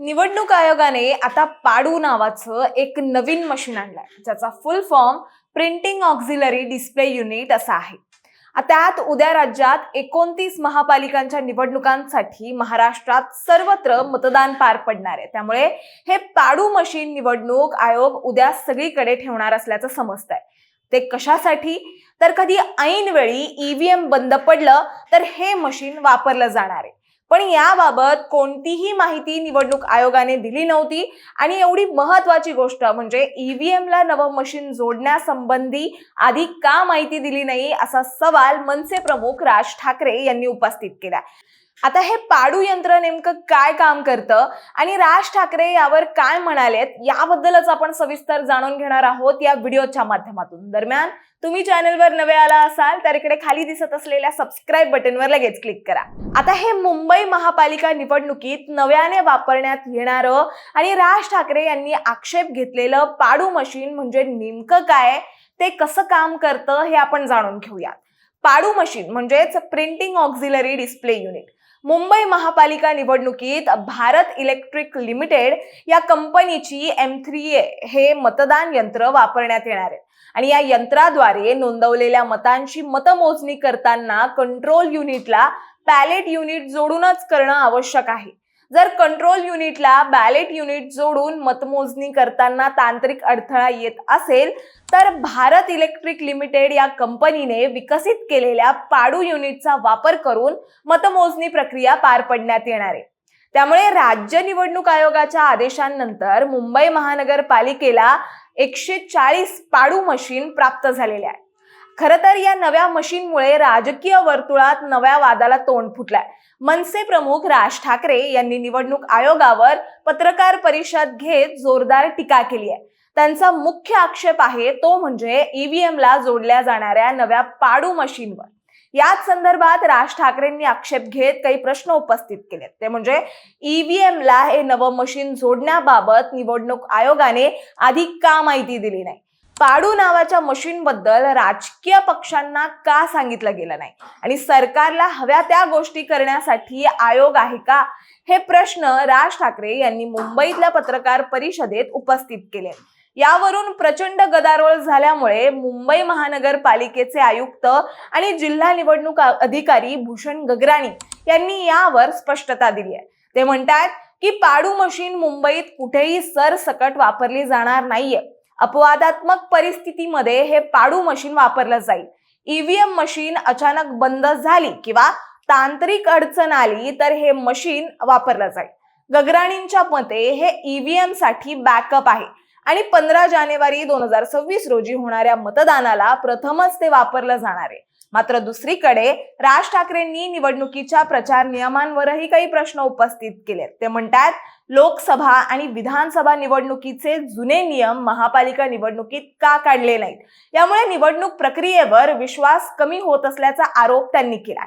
निवडणूक आयोगाने आता पाडू नावाचं एक नवीन मशीन आणलंय ज्याचा full form printing auxiliary display unit असा आहे. त्यात उद्या राज्यात एकोणतीस महापालिकांच्या निवडणुकांसाठी महाराष्ट्रात सर्वत्र मतदान पार पडणार आहे. त्यामुळे हे पाडू मशीन निवडणूक आयोग उद्या सगळीकडे ठेवणार असल्याचं समजतंय. ते कशासाठी? तर कधी ऐनवेळी ईव्हीएम बंद पडलं तर हे मशीन वापरलं जाणार आहे. पण याबाबत कोणतीही माहिती निवडणूक आयोगाने दिली नव्हती. आणि एवढी महत्वाची गोष्ट म्हणजे ईव्हीएम ला नवं मशीन जोडण्यासंबंधी आधी का माहिती दिली नाही असा सवाल मनसे प्रमुख राज ठाकरे यांनी उपस्थित केला. आता हे पाडू यंत्र नेमकं काय काम करतं? आणि राज ठाकरे यावर काय म्हणालेत? याबद्दलच आपण सविस्तर जाणून घेणार आहोत या व्हिडिओच्या माध्यमातून. दरम्यान तुम्ही चॅनलवर नवे आला असाल तर इकडे खाली दिसत असलेल्या सबस्क्राईब बटनवर लगेच क्लिक करा. आता हे मुंबई महापालिका निवडणुकीत नव्याने वापरण्यात येणारं आणि राज ठाकरे यांनी आक्षेप घेतलेलं पाडू मशीन म्हणजे नेमकं काय? ते कसं काम करतं? हे आपण जाणून घेऊयात. पाडू मशीन म्हणजेच printing auxiliary display unit Mumbai महापालिका निवडणुकीत भारत इलेक्ट्रिक लिमिटेड या कंपनीची एम थ्री ए हे मतदान यंत्र वापरण्यात येणार आहे. आणि या यंत्राद्वारे नोंदवलेल्या मतांची मतमोजणी करताना कंट्रोल युनिटला पॅलेट युनिट जोडूनच करणं आवश्यक आहे. जर कंट्रोल युनिटला बॅलेट युनिट जोडून मतमोजणी करताना तांत्रिक अडथळा येत असेल तर भारत इलेक्ट्रिक लिमिटेड या कंपनीने विकसित केलेल्या पाडू युनिटचा वापर करून मतमोजणी प्रक्रिया पार पडण्यात येणार आहे. त्यामुळे राज्य निवडणूक आयोगाच्या आदेशांनंतर मुंबई महानगरपालिकेला एकशे चाळीस पाडू मशीन प्राप्त झालेले आहे खरं तर या नव्या मशीनमुळे राजकीय वर्तुळात नव्या वादाला तोंड फुटलाय. मनसे प्रमुख राज ठाकरे यांनी निवडणूक आयोगावर पत्रकार परिषद घेत जोरदार टीका केली आहे. त्यांचा मुख्य आक्षेप आहे तो म्हणजे ईव्हीएम ला जोडल्या जाणाऱ्या नव्या पाडू मशीनवर. याच संदर्भात राज ठाकरेंनी आक्षेप घेत काही प्रश्न उपस्थित केलेत. ते म्हणजे ईव्हीएम ला हे नवं मशीन जोडण्याबाबत निवडणूक आयोगाने आधी का माहिती दिली नाही? पाडू नावाच्या मशीन बद्दल राजकीय पक्षांना का सांगितलं गेलं नाही? आणि सरकारला हव्या त्या गोष्टी करण्यासाठी आयोग आहे का? हे प्रश्न राज ठाकरे यांनी मुंबईतल्या पत्रकार परिषदेत उपस्थित केले. यावरून प्रचंड गदारोळ झाल्यामुळे मुंबई महानगरपालिकेचे आयुक्त आणि जिल्हा निवडणूक अधिकारी भूषण गगराणी यांनी यावर स्पष्टता दिली आहे. ते म्हणतात की पाडू मशीन मुंबईत कुठेही सरसकट वापरली जाणार नाहीये. अपवादात्मक परिस्थितीमध्ये हे पाडू मशीन वापरलं जाईल. ईव्हीएम मशीन अचानक बंद झाली किंवा तांत्रिक अडचण आली तर हे मशीन वापरलं जाईल. गगराणींच्या मते हे ईव्हीएमसाठी बॅकअप आहे आणि पंधरा जानेवारी दोन हजार सव्वीस रोजी होणाऱ्या मतदानाला प्रथमच ते वापरलं जाणार आहे. मात्र दुसरीकडे राज ठाकरेंनी निवडणुकीच्या प्रचार नियमांवरही काही प्रश्न उपस्थित केलेत. ते म्हणतात लोकसभा आणि विधानसभा निवडणुकीचे जुने नियम महापालिका निवडणुकीत का काढले नाहीत? यामुळे निवडणूक प्रक्रियेवर विश्वास कमी होत असल्याचा आरोप त्यांनी केला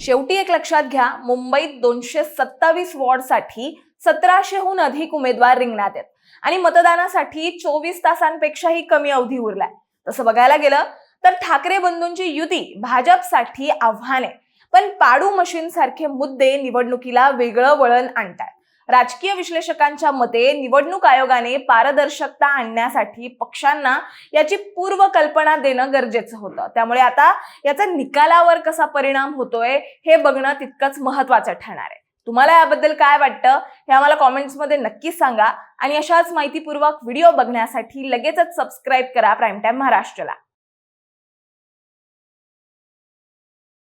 शेवटी एक लक्षात घ्या मुंबईत दोनशे सत्तावीस वॉर्डसाठी सतराशेहून अधिक उमेदवार रिंगणात आहेत. आणि मतदानासाठी चोवीस तासांपेक्षाही कमी अवधी उरलाय. तसं बघायला गेलं तर ठाकरे बंधूंची युती भाजपसाठी आव्हान. आहे पण पाडू मशीन सारखे मुद्दे निवडणुकीला वेगळं वळण आणतात राजकीय विश्लेषकांच्या मते निवडणूक आयोगाने पारदर्शकता आणण्यासाठी पक्षांना याची पूर्वकल्पना देणं गरजेचं होतं. त्यामुळे आता याचा निकालावर कसा परिणाम होतोय हे बघणं तितकंच महत्वाचं ठरणार आहे. तुम्हाला याबद्दल काय वाटतं हे आम्हाला कॉमेंट्समध्ये नक्कीच सांगा. आणि अशाच माहितीपूर्वक व्हिडिओ बघण्यासाठी लगेचच सबस्क्राईब करा. प्राईम टाईम महाराष्ट्राला.